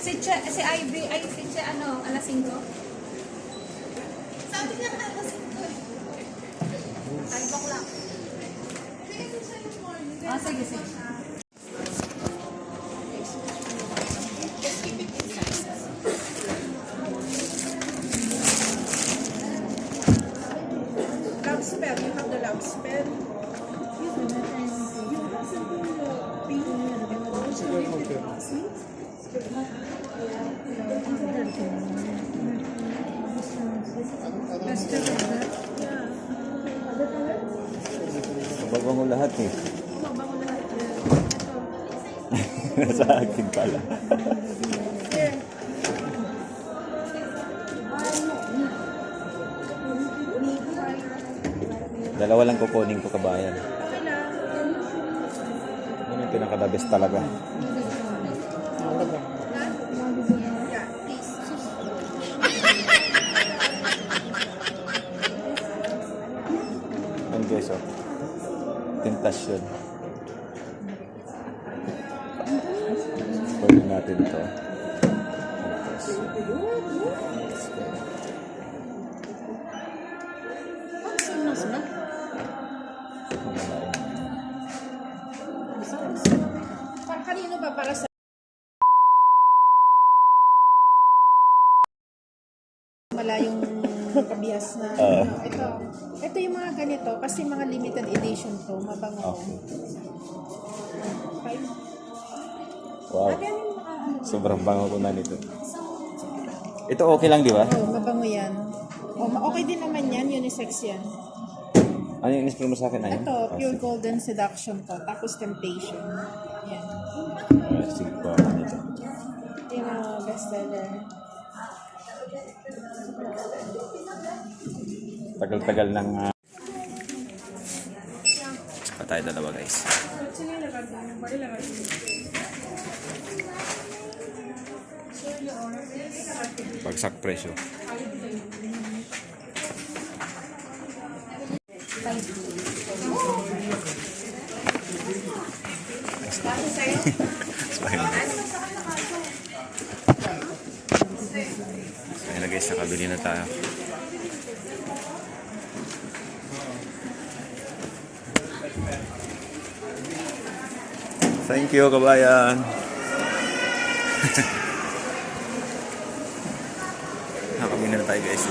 si Che, si Ivy, ay si Che, ano, alas 5? Sabi niya ka alas 5. Eh. Ay, bakla. Sige, si morning. Ah, sige, sige. Spell, you have the love spell. You have the love spell. You have the love spell mo lahat eh. Sa akin pala. Dalawa lang kukunin ko kabayan. Yun yung pinaka-the best talaga. Tentasyon. Pwede natin to. Sinos na? Para kanino ba? Para sa malayong kabihas na Oo. ito ito yung mga ganito kasi mga limited edition to mabango Okay. Wow. Ano ano Sobrang bango ko na nito. Ito okay lang di ba? oh, mabango yan oh, okay din naman yan unisex yan Ano yung in mo sa akin? Ayun? ito Ah, pure sige. golden seduction to tapos temptation yan Ah, Sige po ako nito. yung mga bestseller Tagal-tagal ng... Uh... Pa tayo dalawa guys. Bagsak presyo. Ayun na guys, nakabili na tayo. Thank you, kabayan. Nakabili na tayo guys.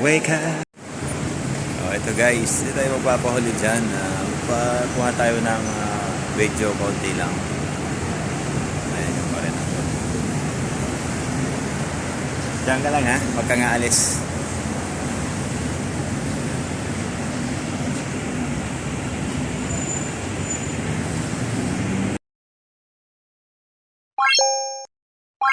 Wake up! Oh, ito guys, hindi tayo magpapahuli dyan. Uh, pakuha tayo ng uh, video konti lang. Ayan yung pa rin ako. Diyan ka lang ha, huwag ka nga alis. ピッ!